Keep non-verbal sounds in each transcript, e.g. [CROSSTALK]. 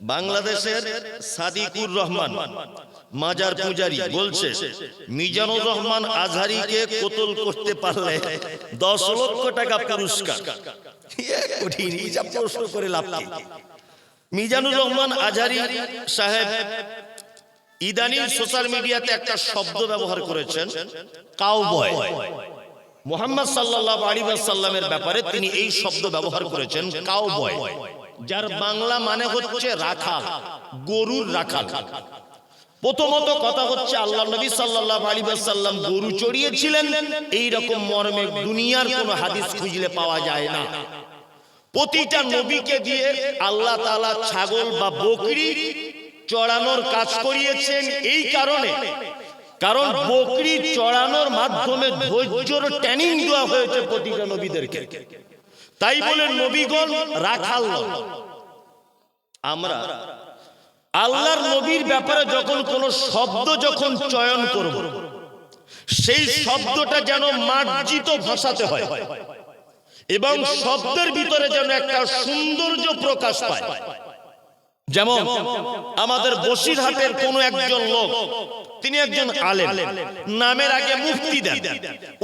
বাংলাদেশের সাদিকুর রহমান, মাজার পূজারি, বলছে, মিজানুর রহমান আজহারিকে কতল করতে পারলে দশ লক্ষ টাকা পুরস্কার? কঠিন প্রশ্ন করে লাভ মিজানুর রহমান আজহারি সাহেব ইদানিং সোশ্যাল মিডিয়াতে একটা শব্দ ব্যবহার করেছেন মোহাম্মদ আলাইহি ওয়াসাল্লামের ব্যাপারে তিনি এই শব্দ ব্যবহার করেছেন, কাউবয়। যার বাংলা মানে হচ্ছে রাখাল, গরুর রাখাল। প্রথমত কথা হচ্ছে আল্লাহ নবী সাল্লাল্লাহু আলাইহি ওয়াসাল্লাম গরু চড়িয়েছিলেন, এইরকম মর্মে দুনিয়ার কোনো হাদিস খুঁজলে পাওয়া যায় না। প্রতিটা নবীকে দিয়ে আল্লাহ তালা ছাগল বা বকরি চড়ানোর কাজ করিয়েছেন এই কারণে। কারণ বকরি চড়ানোর মাধ্যমে ধৈর্যর ট্রেনিং দেওয়া হয়েছে প্রতিটা নবীদেরকে। তাই বলে নবীগণ রাখাল। আমরা আল্লাহর নবীর ব্যাপারে যখন কোন শব্দ যখন চয়ন করব সেই শব্দটা যেন মার্জিত ভাষাতে হয়। এবং শব্দের ভিতরে যেন একটা সৌন্দর্য প্রকাশ পায়। যেমন আমাদের বসিরহাটের কোন একজন লোক তিনি একজন আলেম। নামের আগে মুফতি দেন।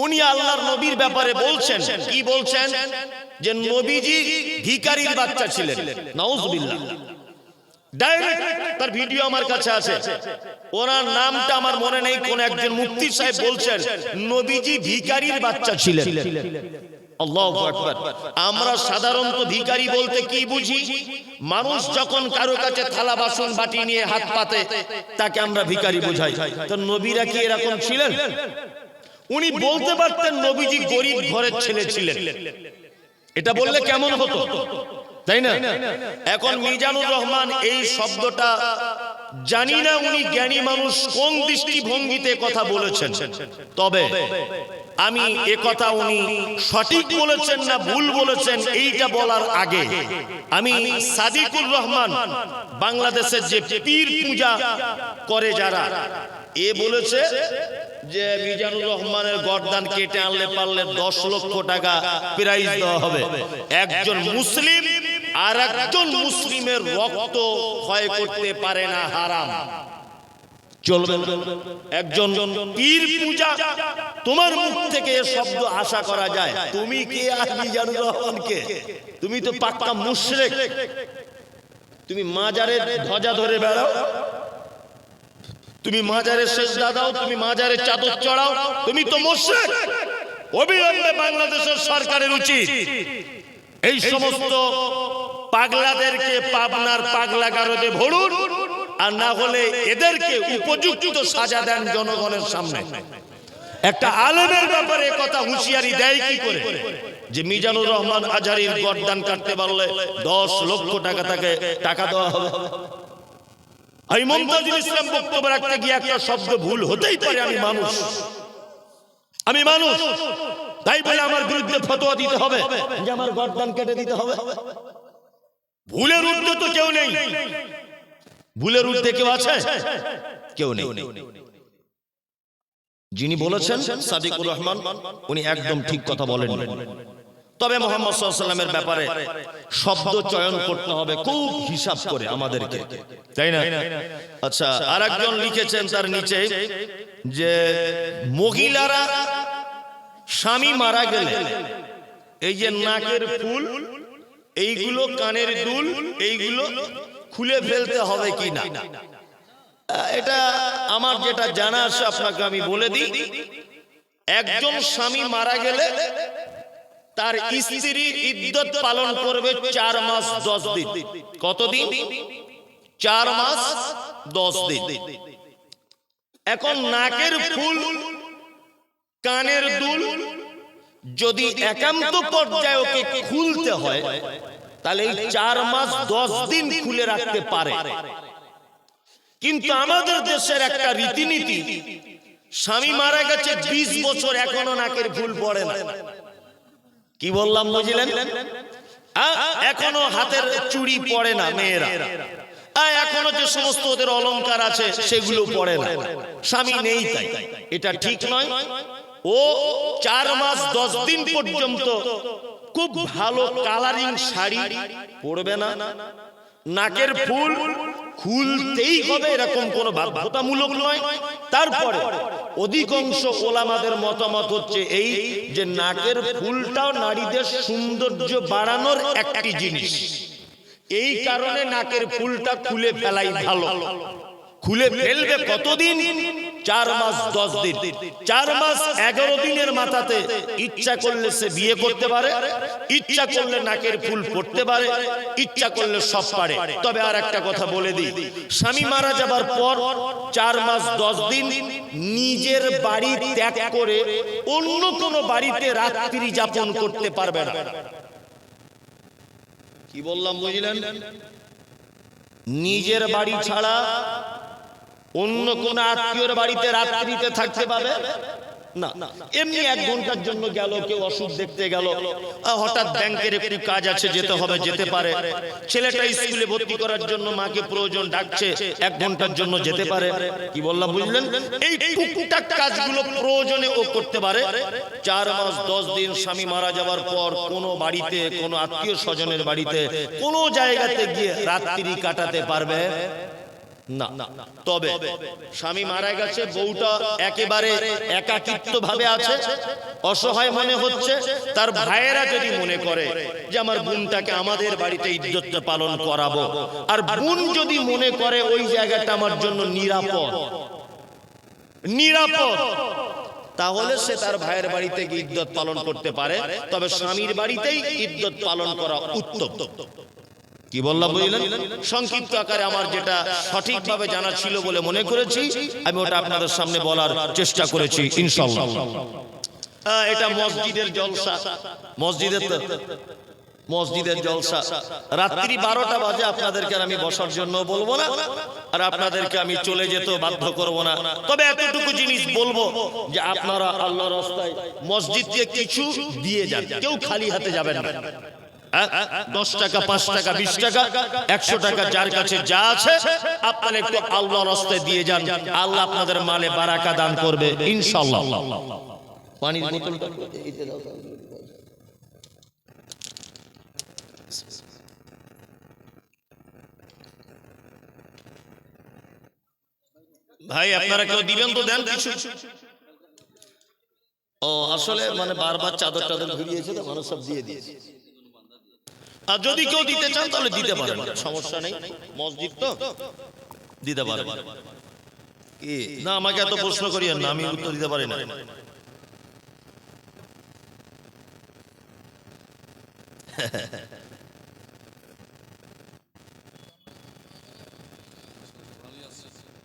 উনি আল্লাহর নবীর ব্যাপারে বলছেন। কি বলছেন? যে নবীজি ভিকারির বাচ্চা ছিলেন। নাউজুবিল্লাহ। ডাইরেক্ট তার ভিডিও আমার কাছে আছে। ওনার নামটা আমার মনে নেই। কোন একজন মুফতি সাহেব বলছেন নবীজি ভিকারির বাচ্চা ছিলেন। আমরা সাধারণত ভিখারি বলতে কি বুঝি? মানুষ যখন কারও কাছে থালা বাসন বাটি নিয়ে হাত পাতে তাকে আমরা ভিখারি বোঝাই। তো নবীরা কি এরকম ছিলেন? উনি বলতে পারতেন নবীজি গরিব ঘরের ছেলে ছিলেন। এটা বললে কেমন হতো? তাই না? এখন মিজানুর রহমান এই শব্দটা জানি না উনি জ্ঞানী মানুষ, কোন দৃষ্টিভঙ্গিতে কথা বলেছেন। তবে আমি এ কথা উনি সঠিক বলেছেন না ভুল বলেছেন, এইটা বলার আগে আমি সাদিকুর রহমান, বাংলাদেশের যে পীর পূজা করে যারা, এ বলেছে যে মিজানুর রহমানের গর্দান কেটে আনলে পারলে দশ লক্ষ টাকা প্রাইজ দেওয়া হবে। একজন মুসলিম আর একজন মুসলিমের রক্ত ক্ষয় করতে পারে না, হারাম। চলবে একজন পীর পূজা, তোমার মুখ থেকে শব্দ আশা করা যায়। তুমি কে আর মিজানুর রহমান কে তুমি তো পাক্কা মুশরিক। তুমি মাজারের ধ্বজা ধরে বেড়াও। তুমি মাজারের শেষ দাও, তুমি মাজারের চাদর চড়াও। তুমি তো মুশরিক। অবিলম্বে বাংলাদেশের সরকারের উচিত। এই সমস্ত পাগলাদেরকে পাবনার পাগলা গারদে ভরুন, আর না হলে এদেরকে উপযুক্ত সাজা দেন জনগণের সামনে। একটা আলেমের ব্যাপারে কথা হুঁশিয়ারি দেয় কি করে? যে মিজানুর রহমান আজারির গরদান কাটতে পারলে দশ লক্ষ টাকা তাকে টাকা দেওয়া হবে। আমি মমতাজুল ইসলাম বক্তব্য রাখতে গিয়ে একটা শব্দ ভুল হতেই পারে, আমি মানুষ। আমি মানুষ। তাই বলে আমার বিরুদ্ধে ফতোয়া দিতে হবে। যে আমার গরদান কেটে দিতে হবে। ভুলের ঊর্ধ্বে তো কেউ নেই। ভুলের ঊর্ধ্বে কেউ আছে? কেউ নেই। যিনি বলেছেন, সাদিকুর রহমান, উনি একদম ঠিক কথা বলেন তবে মোহাম্মদ সাল্লামের ব্যাপারে শব্দ চয়ন করতে হবে, খুব হিসাব করে আমাদেরকে। তাই না? আচ্ছা আর একজন লিখেছেন তার নিচে যে, মহিলারা স্বামী মারা গেলে, এই যে নাকের ফুল এইগুলো কানের দুল এইগুলো খুলে ফেলতে হবে কি না এটা আমার যেটা জানা আছে আপনাকে আমি বলে দিই। একজন স্বামী মারা গেলে তার স্ত্রী ইদ্যত পালন করবে চার মাস দশ দিন। কতদিন চার মাস দশ দিন। এখন নাকের ফুল কানের দুল যদি একান্ত পর্যায়ে ওকে খুলতে হয়, তাহলে এই চার মাস দশ দিন খুলে রাখতে পারে। কিন্তু আমাদের দেশের একটা রীতিনীতি, স্বামী মারা গেছে বিশ বছর, এখনও নাকের ফুল পড়ে না। কি বললাম বুঝলেন? এখনও হাতের চুড়ি পড়ে না মেয়েরা। এখনও যে সমস্ত ওদের অলংকার আছে, সেগুলো পড়ে না। স্বামী নেই তাই। এটা ঠিক নয়। ও চার মাস দশ দিন পর্যন্ত খুব ভালো কালারিং শাড়ি পরবে না। নাকের ফুল খুলতেই হবে এরকম কোনো বাধ্যতামূলক নয়। তারপরে অধিকাংশ ওলামাদের মতামত হচ্ছে এই যে নাকের ফুলটাও নারীদের সৌন্দর্য বাড়ানোর একটি জিনিস। এই কারণে নাকের ফুলটা খুলে ফেলাই ভালো। খুলে ফেলবে কতদিন? চার মাস দশ দিন। চার মাস এগারো দিনের মাথাতে ইচ্ছা করলে সে বিয়ে করতে পারে, ইচ্ছা করলে নাকের ফুল পড়তে পারে, ইচ্ছা করলে সব পারে। তবে আর একটা কথা বলে দিই, স্বামী মারা যাবার পর চার মাস দশ দিন নিজের বাড়ি ত্যাগ করে অন্য কোনো বাড়িতে রাত্রি যাপন করতে পারবে না। কি বললাম বুঝলেন? নিজের বাড়ি ছাড়া অন্য কোন আত্মীয়র বাড়িতে রাত্রিতে থাকতে পাবে? না। এমনি এক ঘণ্টার জন্য গেল কেউ ওষুধ দেখতে গেল। হঠাৎ ব্যাংকের একটু কাজ আছে যেতে হবে যেতে পারে। ছেলেটা স্কুলে ভর্তি করার জন্য মাকে প্রয়োজন ডাকছে এক ঘণ্টার জন্য যেতে পারে। কি বললাম বুঝলেন? এই টুকটাক কাজগুলো প্রয়োজনে ও করতে পারে। চার মাস দশ দিন স্বামী মারা যাওয়ার পর কোনো বাড়িতে কোনো আত্মীয় স্বজনের বাড়িতে কোনো জায়গাতে গিয়ে রাত্রি কাটাতে পারবে না। তবে স্বামী মারা গেছে, বউটা একেবারে একাকিত্ব ভাবে আছে, অসহায় মনে হচ্ছে, তার ভাইয়েরা যদি মনে করে যে আমার বোনটাকে আমাদের বাড়িতে ইজ্জত পালন করাবো, আর বোন যদি মনে করে ওই জায়গাটা আমার জন্য নিরাপদ নিরাপদ, তাহলে সে তার ভাইয়ের বাড়িতে গিয়ে ইজ্জত পালন করতে পারে, তবে স্বামীর বাড়িতেই ইজ্জত পালন করা উত্তম। কি বললাম বুঝলেন? সংক্ষিপ্ত আকারে আমার যেটা সঠিকভাবে জানা ছিল বলে মনে করেছি, আমি ওটা আপনাদের সামনে বলার চেষ্টা করেছি ইনশাল্লাহ এটা মসজিদের জলসা। মসজিদের মসজিদের জলসা। রাত্রি বারোটা বাজে, আপনাদেরকে আমি বসার জন্য বলব না, আর আপনাদেরকে আমি চলে যেতে বাধ্য করব না। তবে এতটুকু জিনিস বলব যে আপনারা আল্লাহ রাস্তায় মসজিদ দিয়ে কিছু দিয়ে যান, কেউ খালি হাতে যাবেন না? দশ টাকা, পাঁচ টাকা, বিশ টাকা, একশো টাকা, যার কাছে যা আছে, আপনারা একটু আল্লাহ রাস্তায় দিয়ে যান। আল্লাহ আপনাদের মালে বারাকা দান করবে ইনশাল্লাহ পানির। ভাই, আপনারা কেউ দিবেন তো? দেন কিছু। ও, আসলে মানে বারবার চাদর টাদর ঘুরিয়েছে তো, মানুষ সব দিয়ে দিয়েছে। আর যদি কেউ দিতে চান তাহলে দিতে পারেন। সমস্যা নেই। মসজিদ তো? দিতে পারেন। কি? না আমাকে এত প্রশ্ন করিয়েন না আমি উত্তর দিতে পারি না।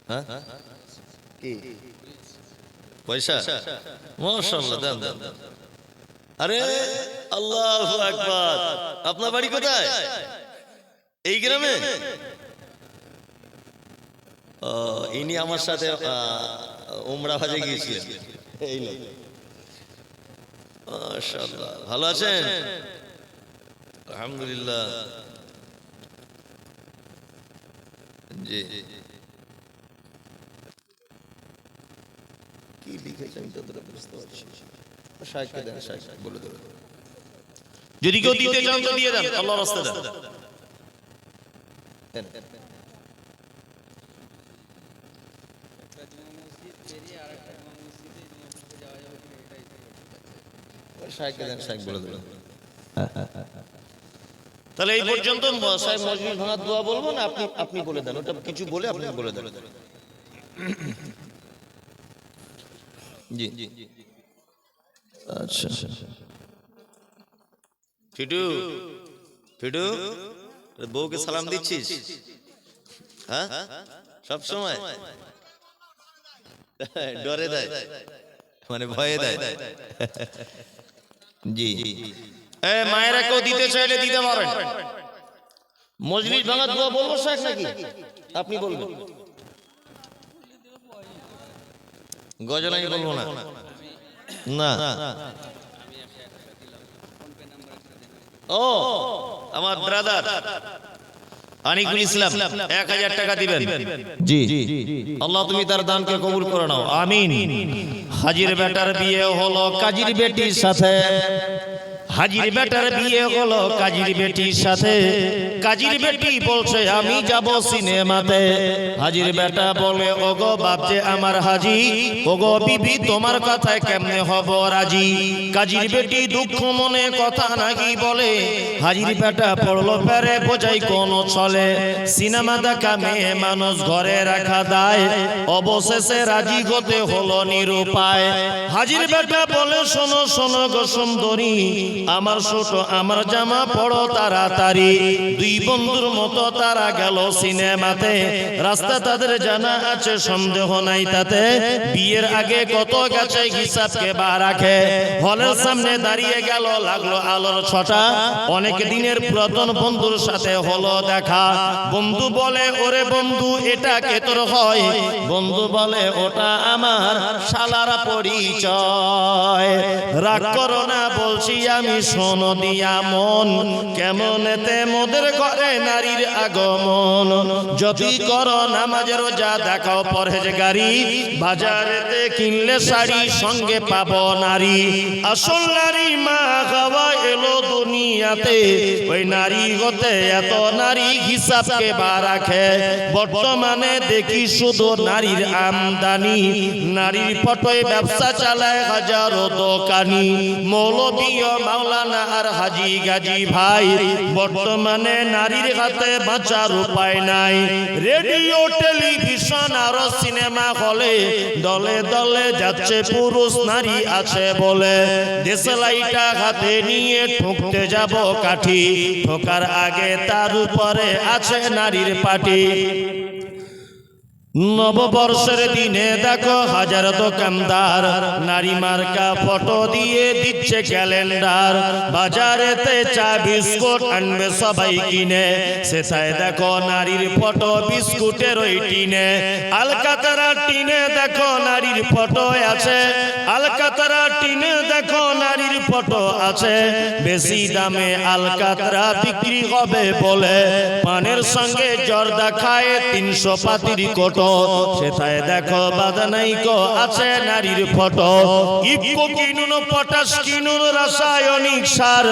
হ্যাঁ? পয়সা? দেন। আরে আল্লাহ আকবার। আপনার বাড়ি কোথায়? এই গ্রামে? ইনি আমার সাথে উমরা হাজে গিয়েছিলেন। এই লোক মাশাআল্লাহ। ভালো আছেন? আলহামদুলিল্লাহ। জি। কি লিখেছে আমি ততটা বুঝতে পারছি। শায়েখকে দেন, শায়েখ, বলে দেবেন। যদি কেউ দিতে চান তো দিয়ে দেন আল্লাহ রাস্তা দেন। তাহলে এই পর্যন্ত সাহেব ভাঙার দোয়া বলব না? আপনি আপনি বলে দেন ওটা কিছু বলে আপনি বলে দেন। জি। আচ্ছা। ফিটু ফিটু বউকে সালাম দিচ্ছিস? হ্যাঁ? সব সময়? [LAUGHS] ডরে দেয়। মানে ভয়ে দেয়। [LAUGHS] জি। এ মায়েরা কেউ দিতে চাইলে দিতে পারেন। মজলিস ভাঙা দোয়া বলব শেখ নাকি? আপনি বলবেন। গজল আমি বলব না। না। ও আমার ব্রাদার আনিকুল ইসলাম এক হাজার টাকা দিবেন। জি আল্লাহ তুমি তার দানকে কবুল করে নাও। আমিন। হাজির বেটার বিয়ে হলো কাজীর বেটির সাথে। হাজির বেটার বিয়ে হলো কাজীর বেটির সাথে। কাজীর বেটি বলছে আমি যাব সিনেমাতে। হাজির বেটা বলে ওগো বাপজে আমার হাজি। ওগো বিবি তোমার কথায় কেমনে হব রাজি? কাজীর বেটি দুঃখ মনে কথা নাকি বলে হাজির বেটা পড়ল পেরে বোঝাই কোন চলে সিনেমা দেখা মেয়ে মানুষ ঘরে রাখা দায়। অবশেষে রাজি হতে হলো নিরুপায়। হাজির বেটা বলে শোনো শোনো গো সুন্দরী আমার ছোট, আমার জামা পড়ো তাড়াতাড়ি। দুই বন্ধুর মতো তারা গেল সিনেমাতে। রাস্তা তাদের জানা আছে, সন্দেহ নাই তাতে। বিয়ের আগে কত গেছে হিসাবকে বা রাখে। হলের সামনে দাঁড়িয়ে গেল, লাগল আলোর ছটা। অনেক দিনের পুরাতন বন্ধুর সাথে হলো দেখা। বন্ধু বলে, ওরে বন্ধু, এটা কে তোর হয়? বন্ধু বলে, ওটা আমার শালার পরিচয়। রাগ করো না, বলছি আমি শোনো দিয়া মন কেমন এতে মোদের ঘরে নারীর আগমন। যদি করো নামাজের রোজা দেখাও পরহেজ গাড়ি বাজারেতে কিনলে শাড়ি সঙ্গে পাবো নারী। আসল নারী মা খাওয়া এলো দুনিয়াতে, ওই নারী হতে এত নারী হিসাবকে বা রাখে। বর্তমানে দেখি শুধু নারীর আমদানি, নারীর ফটোয় ব্যবসা চালায় হাজারো দোকানি। মৌলবীয় মাওলানা আর হাজি গাজি ভাই, বর্তমানে নারীর হাতে বাঁচার উপায় নাই। রেডিও, টেলিভিশন আর সিনেমা হলে দলে দলে যাচ্ছে পুরুষ, নারী আছে বলে। দেশলাইটা হাতে নিয়ে ঠুকতে যাব কাঠি, ঠোকার আগে তার উপরে আছে নারীর পাটি। নববর্ষের দিনে দেখো হাজার দোকানদার নারী মার্কা ফটো দিয়ে দিচ্ছে ক্যালেন্ডার। বাজারেতে চা, বিস্কুট আনবে সবাই কিনে। সেটাই দেখো নারীর ফটো বিস্কুটের ওই টিনে। আলকাতারা টিনে দেখো নারীর ফটো আছে। আলকাতারা টিনে দেখো নারীর ফটো আছে। বেশি দামে আলকাতরা বিক্রি হবে বলে। পানের সঙ্গে জর্দা খায় তিনশো পাতির কোটো। সেটাই দেখো বাদানাইকো আছে নারীর ফটো। ইফকো কিনুন, পটাশ কিনুন রাসায়নিক সার।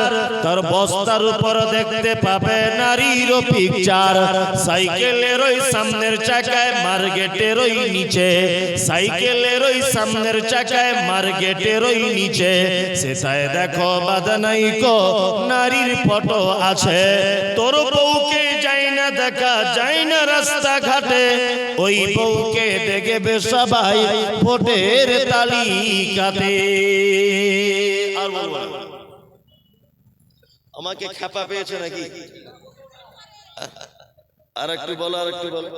তার বস্তার উপর দেখতে পাবে নারীর পিকচার সাইকেলের ওই সামনের চাকায়, মার্কেটের ওই নিচে। সাইকেলের ওই সামনের চাকায়, মার্কেটের ওই নিচে। সেটাই দেখো বাদানাইকো নারীর ফটো আছে। তোর বউকে দেখা যায় না রাস্তা ঘাটে ওই বউকে দেখবে সবাই ভোটের তালিকাতে। আর আমাকে খেপা পেয়েছে নাকি? আর একটু বলো, আর একটু বলো?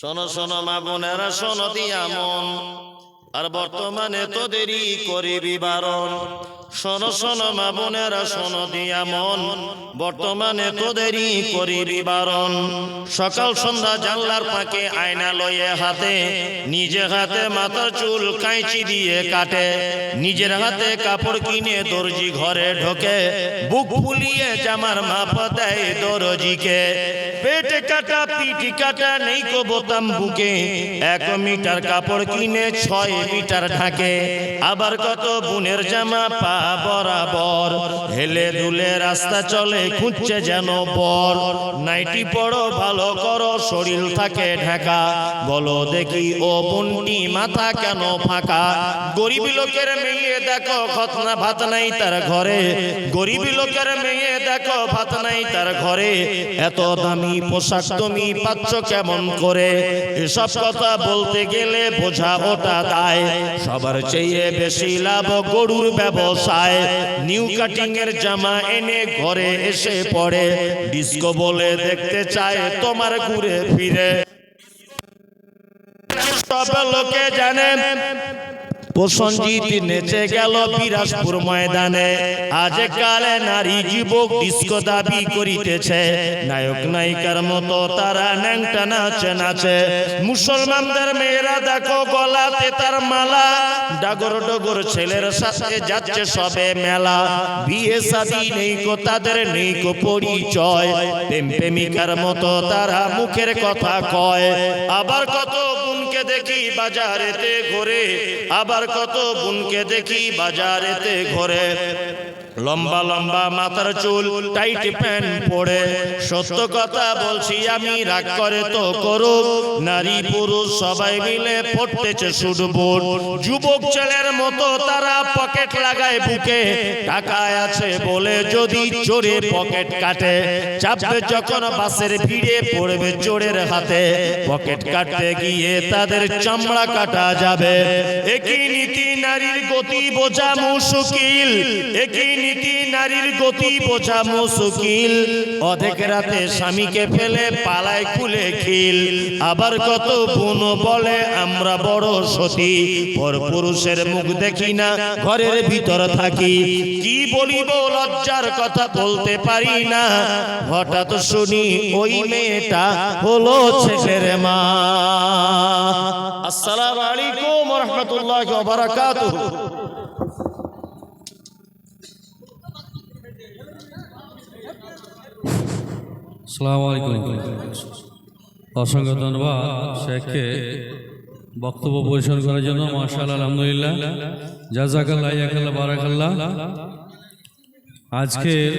শোনো শোনো, মা বোনেরা, শোনো দিয়া মন। আর বর্তমানে তোদেরই করিবি বারণ। শোনো শোনো মা বোনেরা, শোনো, দিয়া মন। বর্তমানে তোদেরই করিবি বারণ। সকাল সন্ধ্যা জানলার ফাঁকে আয়না লয়ে হাতে, নিজে হাতে মাথার চুল কাঁচি দিয়ে কাটে। নিজের হাতে কাপড় কিনে দর্জি ঘরে ঢোকে। বুক ফুলিয়ে জামার মাপ দেয় দরজিকে। পেট কাটা, পিঠ কাটা নেই কো বোতাম বুকে। এক মিটার কাপড় কিনে ছয় মিটার ঢাকে। আবার কত বুনের জামা পা বরাবর। হেলে দুলে রাস্তা চলে, খুঁজছে যেন বর নাইটি পড়ো ভালো করো, শরীর থাকে ঢাকা। বলো দেখি ও বুনটি মাথা কেন ফাঁকা? গরিব লোকের মেয়ে দেখো, খতনা ভাত নাই তার ঘরে। গরিব লোকের মেয়ে দেখো, ভাত নাই তার ঘরে। এত দামি পোশাক তুমি পাচ্ছ কেমন করে? এসব কথা বলতে গেলে বোঝা ওটা দায়। সবার চেয়ে বেশি লাভ গরুর ব্যবসায় নিউ কাটিং এর জামা এনে ঘরে এসে পড়ে। ডিস্কো বলে দেখতে চায় তোমার ঘুরে ফিরে। সব লোকে জানে প্রসঞ্জিত নেচে গেল বিরাজপুর ময়দানে। আজ কালে নারী যুবক ডিস্কো দাবি করিতেছে। নায়ক নায়িকার মতো তারা ন্যাংটা নাচে নাচে। মুসলমানদের মেয়েরা দেখো গলাতে তার মালা। ডাগর ডগর ছেলের সাথে যাচ্ছে সবে মেলা। বিয়ে শাদী নেই কো তাদের নেই কো পরিচয়। প্রেম প্রেমিকার মতো তারা মুখের কথা কয়। আবার কত দেখি বাজারেতে আবার কত বোনকে দেখি বাজারেতে ঘোরে। লম্বা লম্বা মাথার চুল টাইট প্যান্ট পরে। সত্য কথা বলছি আমি, রাগ করে তো করো নারী, পুরুষ সবাই মিলে পড়তেছে বোন যুবক ছেলের মতো তারা পকেট লাগায় বুকে। টাকা আছে বলে যদি চোরে পকেট কাটে। চাপবে যখন বাসের ভিড়ে পড়বে চোরের হাতে। পকেট কাটতে গিয়ে তাদের চামড়া কাটা যাবে। একই নীতি নারীর গতি বোঝা মুশকিল। একই নীতি নারীর গতি বোঝা মুশকিল। অধেক রাতে স্বামীকে ফেলে পালায় খুলে খিল। আবার কত বোন বলে, আমরা বড় সতী, পর পুরুষের মুখ দেখি না, ঘরের ভিতর থাকি। কি বলিব, লজ্জার কথা বলতে পারি না। হঠাৎ শুনি ওই মেয়েটা হলো ছেলের মা। আসসালামু আলাইকুম রহমতুল্লাহ বারাকাতুহু। অসংখ্য ধন্যবাদ শেখকে বক্তব্য পরিবেশন করার জন্য। মার্শাল আলহামদুলিল্লাহ। জাজাকাল্লাহ ইয়াকাল্লাহ বারাকাল্লাহ। আজকের